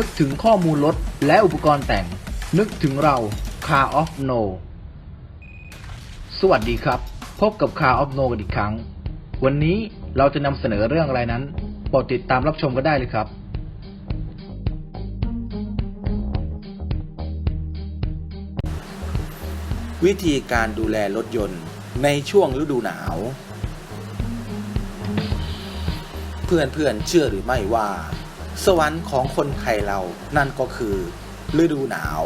นึกถึงข้อมูลรถและอุปกรณ์แต่ง นึกถึงเรา Car of No สวัสดีครับ พบกับ Car of No กันอีกครั้ง วันนี้เราจะนำเสนอเรื่องอะไรนั้นโปรดติดตามรับชมกันได้เลยครับ วิธีการดูแลรถยนต์ในช่วงฤดูหนาว เพื่อนเพื่อนเชื่อหรือไม่ว่า สวรรค์ของคนไทยเรานั่นก็คือ ฤดูหนาว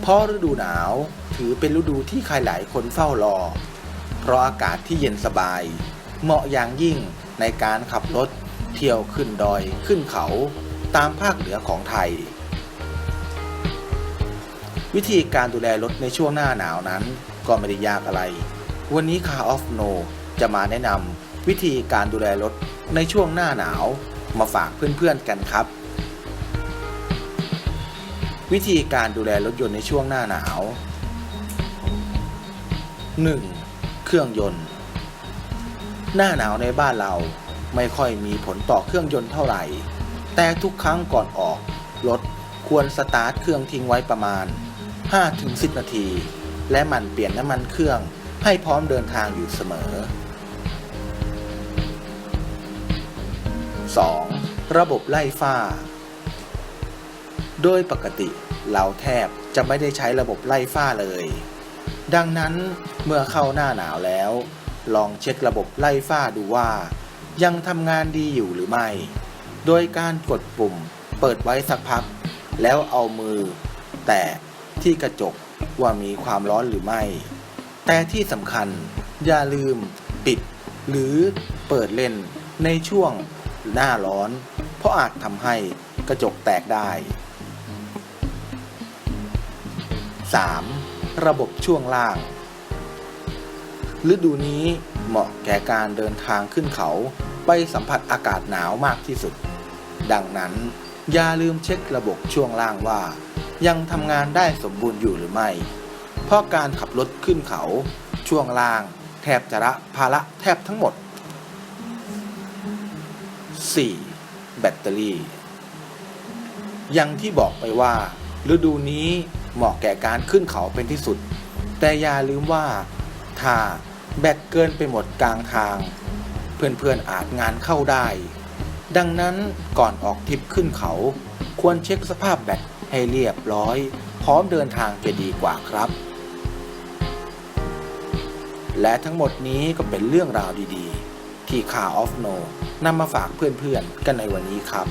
เพราะฤดูหนาวถือเป็นฤดูที่ใครหลายคนเฝ้ารอ เพราะอากาศที่เย็นสบาย เหมาะอย่างยิ่งในการขับรถเที่ยวขึ้นดอยขึ้นเขาตามภาคเหนือของไทย วิธีการดูแลรถในช่วงหน้าหนาวนั้นก็ไม่ได้ยากอะไร วันนี้ Car of No จะมาแนะนำวิธีการดูแลรถในช่วงหน้าหนาว มาฝากเพื่อนๆกันครับ วิธีการดูแลรถยนต์ในช่วงหน้าหนาว 1. เครื่องยนต์ หน้าหนาวในบ้านเราไม่ค่อยมีผลต่อเครื่องยนต์เท่าไหร่ แต่ทุกครั้งก่อนออกรถควรสตาร์ทเครื่องทิ้งไว้ประมาณ 5-10 นาที และหมันเปลี่ยนน้ำมันเครื่องให้พร้อมเดินทางอยู่เสมอ 2. ระบบไล่ฝ้า โดยปกติเราแทบจะไม่ได้ใช้ระบบไล่ฝ้าเลย ดังนั้นเมื่อเข้าหน้าหนาวแล้ว ลองเช็คระบบไล่ฝ้าดูว่า ยังทำงานดีอยู่หรือไม่ โดยการกดปุ่มเปิดไว้สักพัก แล้วเอามือ แตะที่กระจกว่ามีความร้อนหรือไม่ แต่ที่สำคัญอย่าลืมปิด หรือเปิดเล่นในช่วง หน้าร้อน เพราะอาจทำให้กระจกแตกได้ 3. ระบบช่วงล่าง ฤดูนี้เหมาะแก่การเดินทางขึ้นเขาไปสัมผัสอากาศหนาวมากที่สุด ดังนั้น อย่าลืมเช็คระบบช่วงล่างว่า ยังทำงานได้สมบูรณ์อยู่หรือไม่ เพราะการขับรถขึ้นเขา ช่วงล่าง แทบจะละภาระแทบทั้งหมด 4. แบตเตอรี่ย่างที่บอกไปว่า ฤดูนี้เหมาะแก่การขึ้นเขาเป็นที่สุด แต่อย่าลืมว่า ถ้าแบตเกินไปหมดกลางทาง เพื่อนๆอาจงานเข้าได้ ดังนั้นก่อนออกทริปขึ้นเขา ควรเช็คสภาพแบตให้เรียบร้อย พร้อมเดินทางจะดีกว่าครับ และทั้งหมดนี้ก็เป็นเรื่องราวดีๆ ที่ข่าวออฟโนนำมาฝากเพื่อนๆ กันในวันนี้ครับ